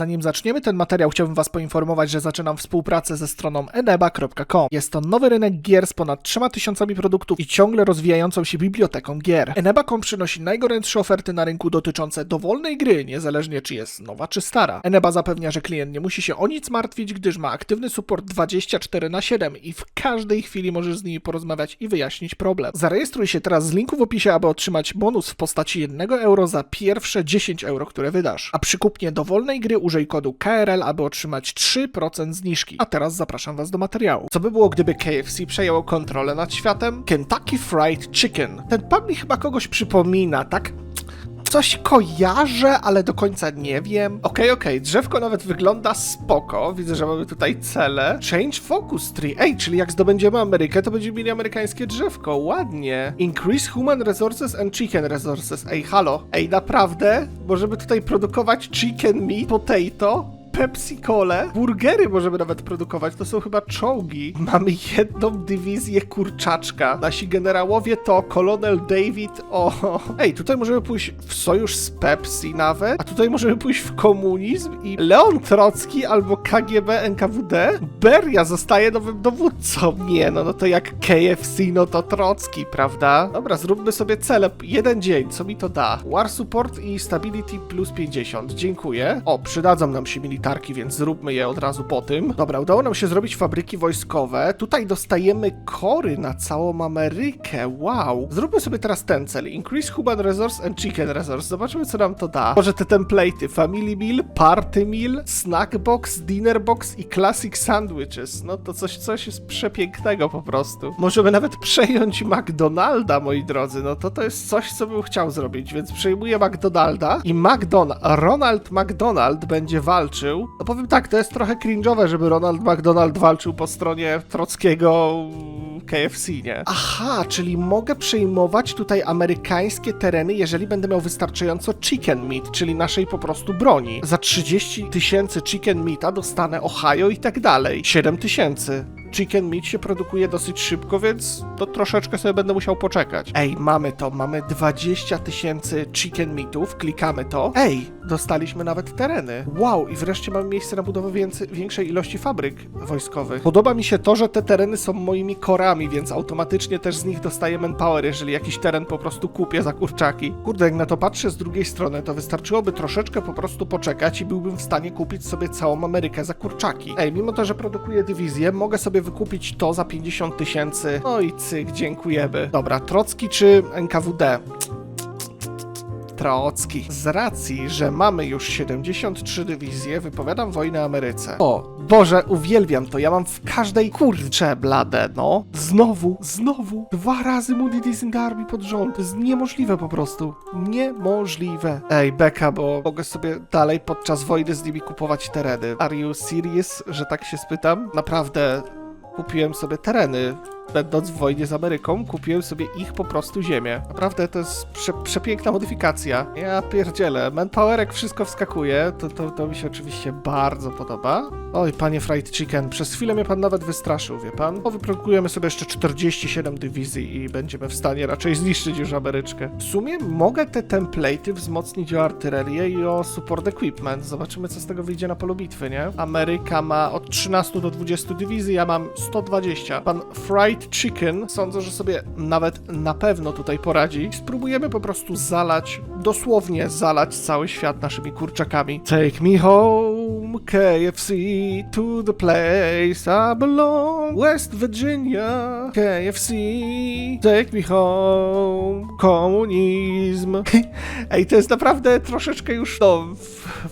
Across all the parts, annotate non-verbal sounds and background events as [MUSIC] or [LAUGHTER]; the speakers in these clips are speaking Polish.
Zanim zaczniemy ten materiał, chciałbym Was poinformować, że zaczynam współpracę ze stroną eneba.com. Jest to nowy rynek gier z ponad 3000 produktów i ciągle rozwijającą się biblioteką gier. Eneba.com przynosi najgorętsze oferty na rynku dotyczące dowolnej gry, niezależnie czy jest nowa czy stara. Eneba zapewnia, że klient nie musi się o nic martwić, gdyż ma aktywny support 24 na 7 i w każdej chwili możesz z nimi porozmawiać i wyjaśnić problem. Zarejestruj się teraz z linku w opisie, aby otrzymać bonus w postaci 1 euro za pierwsze 10 euro, które wydasz. A przy kupnie dowolnej gry użyj kodu KRL, aby otrzymać 3% zniżki. A teraz zapraszam Was do materiału. Co by było, gdyby KFC przejęło kontrolę nad światem? Kentucky Fried Chicken. Ten pub mi chyba kogoś przypomina, tak? Coś kojarzę, ale do końca nie wiem. Okej, okej, drzewko nawet wygląda spoko. Widzę, że mamy tutaj cele. Change focus tree. Ej, czyli jak zdobędziemy Amerykę, to będziemy mieli amerykańskie drzewko. Ładnie. Increase human resources and chicken resources. Ej, halo. Ej, naprawdę? Możemy tutaj produkować chicken meat, potato? Pepsi Cole, burgery możemy nawet produkować, to są chyba czołgi. Mamy jedną dywizję kurczaczka. Nasi generałowie to kolonel David o. Ej, tutaj możemy pójść w sojusz z Pepsi nawet, a tutaj możemy pójść w komunizm i Leon Trocki albo KGB NKWD. Beria zostaje nowym dowódcą. Nie, no, no to jak KFC, no to Trocki, prawda? Dobra, zróbmy sobie cele. Jeden dzień, co mi to da? War Support i Stability plus 50. Dziękuję. O, przydadzą nam się militarki, więc zróbmy je od razu po tym. Dobra, udało nam się zrobić fabryki wojskowe. Tutaj dostajemy kory na całą Amerykę. Wow. Zróbmy sobie teraz ten cel. Increase human resource and chicken resource. Zobaczymy, co nam to da. Może te template'y. Family meal, party meal, snack box, dinner box i classic sandwiches. No to coś, coś jest przepięknego po prostu. Możemy nawet przejąć McDonalda, moi drodzy. No to to jest coś, co bym chciał zrobić, więc przejmuję McDonalda i McDonald, Ronald McDonald będzie walczył. No powiem tak, to jest trochę cringe'owe, żeby Ronald McDonald walczył po stronie Trockiego KFC, nie? Aha, czyli mogę przejmować tutaj amerykańskie tereny, jeżeli będę miał wystarczająco chicken meat, czyli naszej po prostu broni. Za 30 tysięcy chicken meata dostanę Ohio i tak dalej. 7 tysięcy. Chicken meat się produkuje dosyć szybko, więc to troszeczkę sobie będę musiał poczekać. Ej, mamy to, mamy 20 tysięcy chicken meatów, klikamy to. Ej, dostaliśmy nawet tereny. Wow, i wreszcie mamy miejsce na budowę więcej, większej ilości fabryk wojskowych. Podoba mi się to, że te tereny są moimi korami, więc automatycznie też z nich dostaję manpower, jeżeli jakiś teren po prostu kupię za kurczaki. Kurde, jak na to patrzę z drugiej strony, to wystarczyłoby troszeczkę po prostu poczekać i byłbym w stanie kupić sobie całą Amerykę za kurczaki. Ej, mimo to, że produkuję dywizję, mogę sobie wykupić to za 50 tysięcy. No i cyk, dziękujemy. Dobra, Trocki czy NKWD? Trocki. Z racji, że mamy już 73 dywizje, wypowiadam wojnę Ameryce. O, Boże, uwielbiam to. Ja mam w każdej kurcze blade, no. Znowu, znowu. Dwa razy Moody Disney Army pod rząd. To jest niemożliwe po prostu. Niemożliwe. Ej, Beka, bo mogę sobie dalej podczas wojny z nimi kupować tereny. Are you serious, że tak się spytam? Naprawdę, kupiłem sobie tereny. Będąc w wojnie z Ameryką, kupiłem sobie ich po prostu ziemię. Naprawdę to jest prze, przepiękna modyfikacja. Ja pierdzielę, manpowerek wszystko wskakuje, to, to, to mi się oczywiście bardzo podoba. Oj, panie Fried Chicken, przez chwilę mnie pan nawet wystraszył, wie pan? O, wyprodukujemy sobie jeszcze 47 dywizji i będziemy w stanie raczej zniszczyć już Ameryczkę. W sumie mogę te template'y wzmocnić o artylerię i o support equipment. Zobaczymy, co z tego wyjdzie na polu bitwy, nie? Ameryka ma od 13 do 20 dywizji, ja mam 120. Pan Fried Chicken sądzę, że sobie nawet na pewno tutaj poradzi. Spróbujemy po prostu zalać, dosłownie zalać cały świat naszymi kurczakami. Take me home, KFC, to the place I belong, West Virginia, KFC, take me home, komunizm. [LAUGHS] Ej, to jest naprawdę troszeczkę już, no,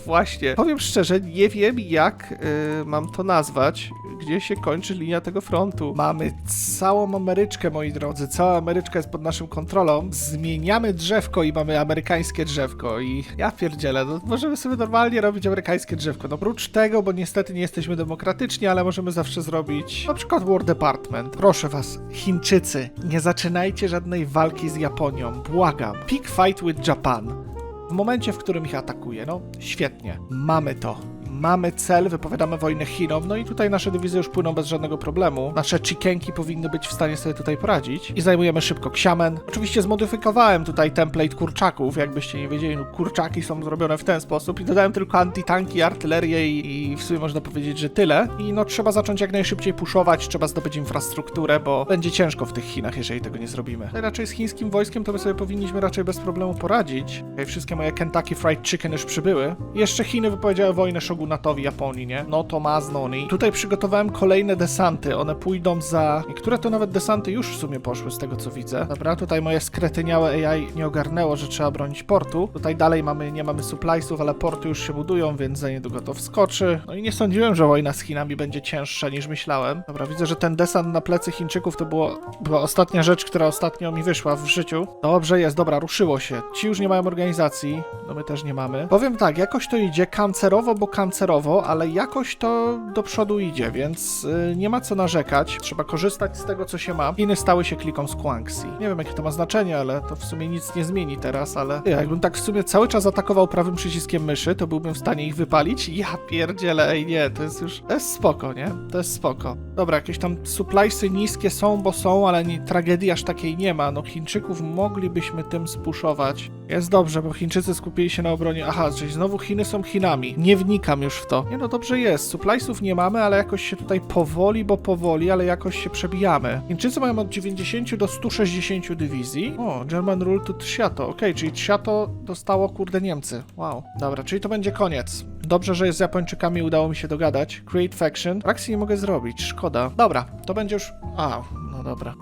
właśnie. Powiem szczerze, nie wiem jak y, mam to nazwać, gdzie się kończy linia tego frontu. Mamy całą Ameryczkę, moi drodzy, cała Ameryczka jest pod naszą kontrolą. Zmieniamy drzewko i mamy amerykańskie drzewko i ja pierdzielę, no możemy sobie normalnie robić amerykańskie drzewko. No oprócz tego, bo niestety nie jesteśmy demokratyczni, ale możemy zawsze zrobić na przykład War Department. Proszę was, Chińczycy, nie zaczynajcie żadnej walki z Japonią, błagam. Pick fight with Japan. W momencie, w którym ich atakuje, no świetnie. Mamy to. Mamy cel, wypowiadamy wojnę Chinom, no i tutaj nasze dywizje już płyną bez żadnego problemu. Nasze chikenki powinny być w stanie sobie tutaj poradzić. I zajmujemy szybko Xiamen. Oczywiście zmodyfikowałem tutaj template kurczaków, jakbyście nie wiedzieli, no kurczaki są zrobione w ten sposób i dodałem tylko antitanki, artylerię i, i w sumie można powiedzieć, że tyle. I no trzeba zacząć jak najszybciej puszować, trzeba zdobyć infrastrukturę, bo będzie ciężko w tych Chinach, jeżeli tego nie zrobimy. I raczej z chińskim wojskiem to my sobie powinniśmy raczej bez problemu poradzić. Okej, wszystkie moje Kentucky Fried Chicken już przybyły. Jeszcze Chiny wypowiedziały wojnę shogunatowi Japonii, nie? No to ma znoni. Tutaj przygotowałem kolejne desanty. One pójdą za... Niektóre to nawet desanty już w sumie poszły z tego co widzę. Dobra, tutaj moje skretyniałe AI nie ogarnęło, że trzeba bronić portu. Tutaj dalej mamy, nie mamy suppliesów, ale porty już się budują, więc za niedługo to wskoczy. No i nie sądziłem, że wojna z Chinami będzie cięższa niż myślałem. Dobra, widzę, że ten desant na plecy Chińczyków to było, była ostatnia rzecz, która ostatnio mi wyszła w życiu. Dobrze jest, dobra, ruszyło się. Ci już nie mają organizacji, no my też nie mamy. Powiem tak, jakoś to idzie kancerowo, bo kancerowo, ale jakoś to do przodu idzie, więc y, nie ma co narzekać. Trzeba korzystać z tego, co się ma. Chiny stały się kliką z Guangxi. Nie wiem, jakie to ma znaczenie, ale to w sumie nic nie zmieni teraz, ale Ty, jakbym tak w sumie cały czas atakował prawym przyciskiem myszy, to byłbym w stanie ich wypalić. [LAUGHS] Ja pierdzielę, ej nie, to jest już, to jest spoko, nie? To jest spoko. Dobra, jakieś tam suppliesy niskie są, bo są, ale nie, tragedii aż takiej nie ma. No Chińczyków moglibyśmy tym spuszować. Jest dobrze, bo Chińczycy skupili się na obronie. Aha, czyli znowu Chiny są Chinami. Nie wnikam już w to. Nie no, dobrze jest. Suppliesów nie mamy, ale jakoś się tutaj powoli, bo powoli, ale jakoś się przebijamy. Chińczycy mają od 90 do 160 dywizji. O, German Rule to Trsiato. Okej, czyli Trsiato dostało, kurde, Niemcy. Wow. Dobra, czyli to będzie koniec. Dobrze, że z Japończykami udało mi się dogadać. Create faction. Frakcji nie mogę zrobić, szkoda. Dobra, to będzie już... A, no dobra.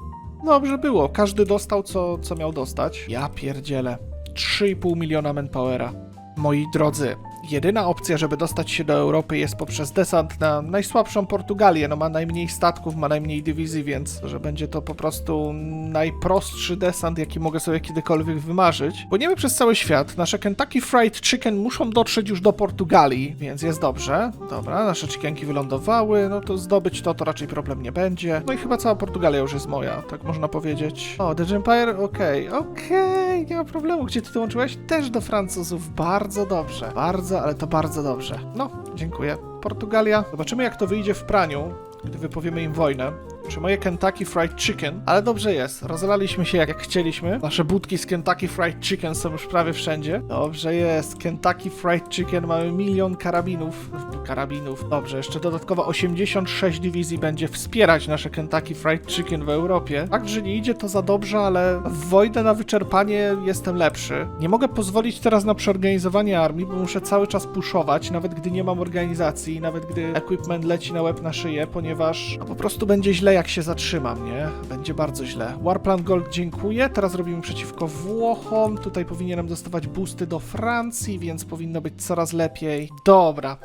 Dobrze było, każdy dostał co, co miał dostać. Ja pierdzielę. 3,5 miliona manpowera. Moi drodzy, jedyna opcja, żeby dostać się do Europy jest poprzez desant na najsłabszą Portugalię. No ma najmniej statków, ma najmniej dywizji, więc że będzie to po prostu najprostszy desant, jaki mogę sobie kiedykolwiek wymarzyć. Płyniemy przez cały świat. Nasze Kentucky Fried Chicken muszą dotrzeć już do Portugalii, więc jest dobrze. Dobra, nasze chickenki wylądowały, no to zdobyć to, to raczej problem nie będzie. No i chyba cała Portugalia już jest moja, tak można powiedzieć. O, The Empire, okej, okej, nie ma problemu. Gdzie ty dołączyłeś? Też do Francuzów. Bardzo dobrze, bardzo, ale to bardzo dobrze. No, dziękuję. Portugalia. Zobaczymy, jak to wyjdzie w praniu, gdy wypowiemy im wojnę. Czy moje Kentucky Fried Chicken? Ale dobrze jest, rozlaliśmy się jak, jak chcieliśmy. Nasze budki z Kentucky Fried Chicken są już prawie wszędzie. Dobrze jest, Kentucky Fried Chicken, mamy milion karabinów. Karabinów. Dobrze, jeszcze dodatkowo 86 dywizji będzie wspierać nasze Kentucky Fried Chicken w Europie. Fakt, że nie idzie to za dobrze, ale w wojnę na wyczerpanie jestem lepszy. Nie mogę pozwolić teraz na przeorganizowanie armii, bo muszę cały czas puszować, nawet gdy nie mam organizacji, nawet gdy equipment leci na łeb na szyję, ponieważ no, po prostu będzie źle jak się zatrzymam, nie? Będzie bardzo źle. Warplan Gold dziękuję, teraz robimy przeciwko Włochom, tutaj powinienem dostawać boosty do Francji, więc powinno być coraz lepiej. Dobra.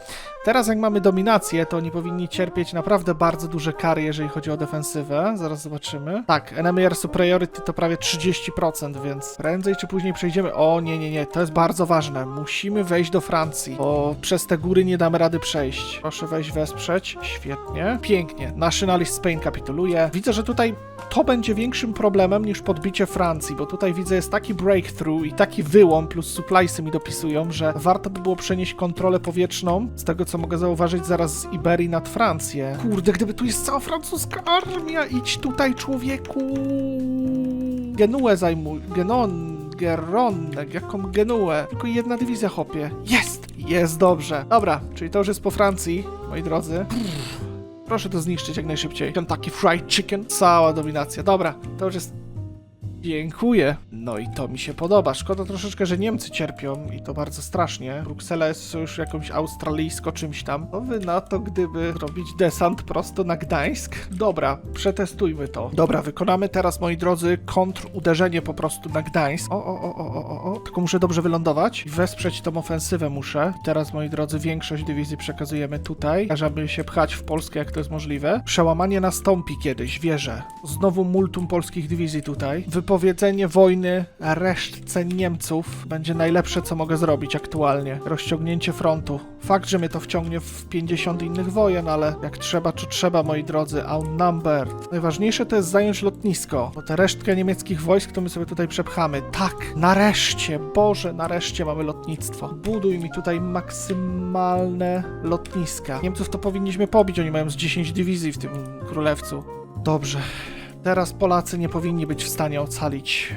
Teraz jak mamy dominację, to oni powinni cierpieć naprawdę bardzo duże kary, jeżeli chodzi o defensywę. Zaraz zobaczymy. Tak, enemy air superiority to prawie 30%, więc prędzej czy później przejdziemy. O nie, nie, nie, to jest bardzo ważne. Musimy wejść do Francji, bo przez te góry nie damy rady przejść. Proszę wejść, wesprzeć. Świetnie. Pięknie. Nationalist Spain kapituluje. Widzę, że tutaj to będzie większym problemem niż podbicie Francji, bo tutaj widzę jest taki breakthrough i taki wyłom plus suppliesy mi dopisują, że warto by było przenieść kontrolę powietrzną, z tego co mogę zauważyć, zaraz z Iberii nad Francję. Kurde, gdyby tu jest cała francuska armia, idź tutaj człowieku! Genuę zajmuj, Genon, Geronek, jaką Genuę? Tylko jedna dywizja hopie. Jest! Jest dobrze. Dobra, czyli to już jest po Francji, moi drodzy. Proszę to zniszczyć jak najszybciej. Kentucky Fried Chicken. Cała dominacja. Dobra, to już jest... Dziękuję. No i to mi się podoba. Szkoda troszeczkę, że Niemcy cierpią i to bardzo strasznie. Bruksela jest już jakąś australijsko czymś tam. No wy na to, gdyby robić desant prosto na Gdańsk? Dobra, przetestujmy to. Dobra, wykonamy teraz, moi drodzy, kontruderzenie po prostu na Gdańsk. O, o, o, o, o, o. Tylko muszę dobrze wylądować i wesprzeć tą ofensywę muszę. Teraz, moi drodzy, większość dywizji przekazujemy tutaj, żeby się pchać w Polskę, jak to jest możliwe. Przełamanie nastąpi kiedyś, wierzę. Znowu multum polskich dywizji tutaj. Wypo wypowiedzenie wojny resztce Niemców będzie najlepsze, co mogę zrobić aktualnie. Rozciągnięcie frontu. Fakt, że mnie to wciągnie w 50 innych wojen, ale jak trzeba, to trzeba, moi drodzy. Outnumbered. Najważniejsze to jest zająć lotnisko, bo tę resztkę niemieckich wojsk to my sobie tutaj przepchamy. Tak, nareszcie, Boże, nareszcie mamy lotnictwo. Buduj mi tutaj maksymalne lotniska. Niemców to powinniśmy pobić, oni mają z 10 dywizji w tym królewcu. Dobrze. Teraz Polacy nie powinni być w stanie ocalić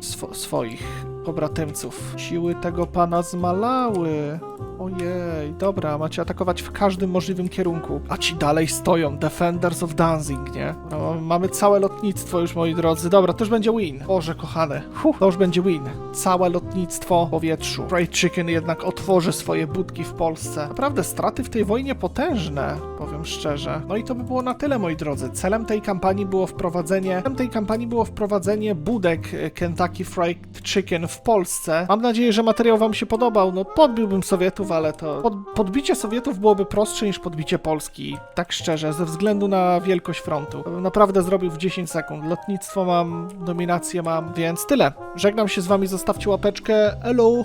e, swo- swoich pobratymców. Siły tego pana zmalały. Ojej, dobra, macie atakować w każdym możliwym kierunku. A ci dalej stoją, Defenders of Danzig, nie? No, mamy całe lotnictwo już, moi drodzy. Dobra, to już będzie win. Boże, kochane. Huh, to już będzie win. Całe lotnictwo w powietrzu. Fried Chicken jednak otworzy swoje budki w Polsce. Naprawdę, straty w tej wojnie potężne, powiem szczerze. No i to by było na tyle, moi drodzy. Celem tej kampanii było wprowadzenie... Celem tej kampanii było wprowadzenie budek e, Kentucky Fried Chicken w Polsce. Mam nadzieję, że materiał wam się podobał. No, podbiłbym Sowietów, ale to... Pod, podbicie Sowietów byłoby prostsze niż podbicie Polski. Tak szczerze, ze względu na wielkość frontu. Naprawdę zrobił w 10 sekund. Lotnictwo mam, dominację mam, więc tyle. Żegnam się z wami, zostawcie łapeczkę. Elo!